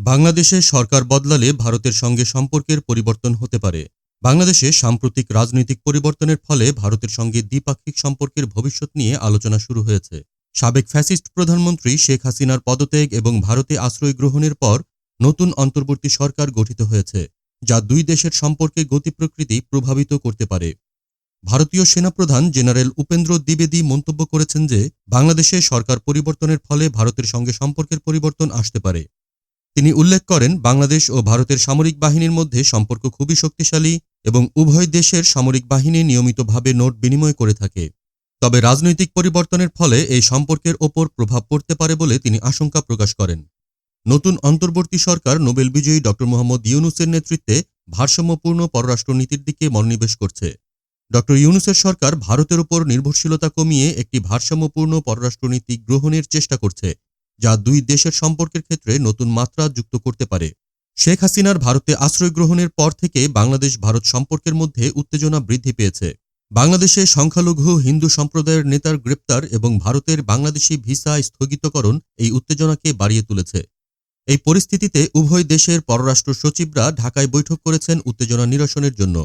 বাংলাদেশে সরকার বদলালে ভারতের সঙ্গে সম্পর্কের পরিবর্তন হতে পারে। বাংলাদেশে সাম্প্রতিক রাজনৈতিক পরিবর্তনের ফলে ভারতের সঙ্গে দ্বিপাক্ষিক সম্পর্কের ভবিষ্যৎ নিয়ে আলোচনা শুরু হয়েছে। সাবেক ফ্যাসিস্ট প্রধানমন্ত্রী শেখ হাসিনার পদত্যাগ এবং ভারতে আশ্রয় গ্রহণের পর নতুন অন্তর্বর্তী সরকার গঠিত হয়েছে, যা দুই দেশের সম্পর্কে গতি প্রকৃতি প্রভাবিত করতে পারে। ভারতীয় সেনাপ্রধান জেনারেল উপেন্দ্র দ্বিবেদী মন্তব্য করেছেন যে, বাংলাদেশে সরকার পরিবর্তনের ফলে ভারতের সঙ্গে সম্পর্কের পরিবর্তন আসতে পারে। তিনি উল্লেখ করেন, বাংলাদেশ ও ভারতের সামরিক বাহিনীর মধ্যে সম্পর্ক খুবই শক্তিশালী এবং উভয় দেশের সামরিক বাহিনী নিয়মিতভাবে নোট বিনিময় করে থাকে। তবে রাজনৈতিক পরিবর্তনের ফলে এই সম্পর্কের ওপর প্রভাব পড়তে পারে বলে তিনি আশঙ্কা প্রকাশ করেন। নতুন অন্তর্বর্তী সরকার নোবেল বিজয়ী ড. মোহাম্মদ ইউনুসের নেতৃত্বে ভারসাম্যপূর্ণ পররাষ্ট্রনীতির দিকে মনোনিবেশ করছে। ড. ইউনুসের সরকার ভারতের উপর নির্ভরশীলতা কমিয়ে একটি ভারসাম্যপূর্ণ পররাষ্ট্রনীতি গ্রহণের চেষ্টা করছে। যা দুই দেশের সম্পর্কের ক্ষেত্রে নতুন মাত্রা যুক্ত করতে পারে। শেখ হাসিনার ভারতে আশ্রয় গ্রহণের পর থেকে বাংলাদেশ ভারত সম্পর্কের মধ্যে উত্তেজনা বৃদ্ধি পেয়েছে। বাংলাদেশে সংখ্যালঘু হিন্দু সম্প্রদায়ের নেতার গ্রেপ্তার এবং ভারতের বাংলাদেশি ভিসা স্থগিতকরণ এই উত্তেজনাকে বাড়িয়ে তুলেছে। এই পরিস্থিতিতে উভয় দেশের পররাষ্ট্র সচিবরা ঢাকায় বৈঠক করেছেন উত্তেজনা নিরসনের জন্য।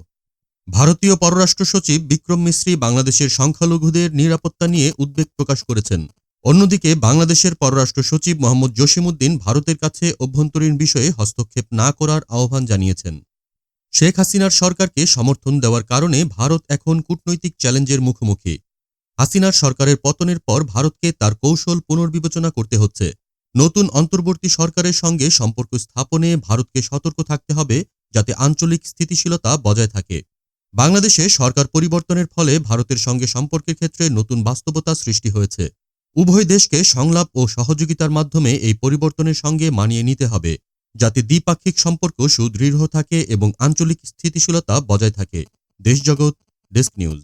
ভারতীয় পররাষ্ট্র সচিব বিক্রম মিশ্রি বাংলাদেশের সংখ্যালঘুদের নিরাপত্তা নিয়ে উদ্বেগ প্রকাশ করেছেন। অন্যদিকে বাংলাদেশের পররাষ্ট্র সচিব মোহাম্মদ জসিমউদ্দিন ভারতের কাছে অভ্যন্তরীণ বিষয়ে হস্তক্ষেপ না করার আহ্বান জানিয়েছেন। শেখ হাসিনার সরকারকে সমর্থন দেওয়ার কারণে ভারত এখন কূটনৈতিক চ্যালেঞ্জের মুখোমুখি। হাসিনার সরকারের পতনের পর ভারতকে তার কৌশল পুনর্বিবেচনা করতে হচ্ছে। নতুন অন্তর্বর্তী সরকারের সঙ্গে সম্পর্ক স্থাপনে ভারতকে সতর্ক থাকতে হবে যাতে আঞ্চলিক স্থিতিশীলতা বজায় থাকে। বাংলাদেশে সরকার পরিবর্তনের ফলে ভারতের সঙ্গে সম্পর্কের ক্ষেত্রে নতুন বাস্তবতা সৃষ্টি হয়েছে। উভয় দেশকে সংলাপ ও সহযোগিতার মাধ্যমে এই পরিবর্তনের সঙ্গে মানিয়ে নিতে হবে, যাতে দ্বিপাক্ষিক সম্পর্ক সুদৃঢ় থাকে এবং আঞ্চলিক স্থিতিশীলতা বজায় থাকে। Deshjagat desk news.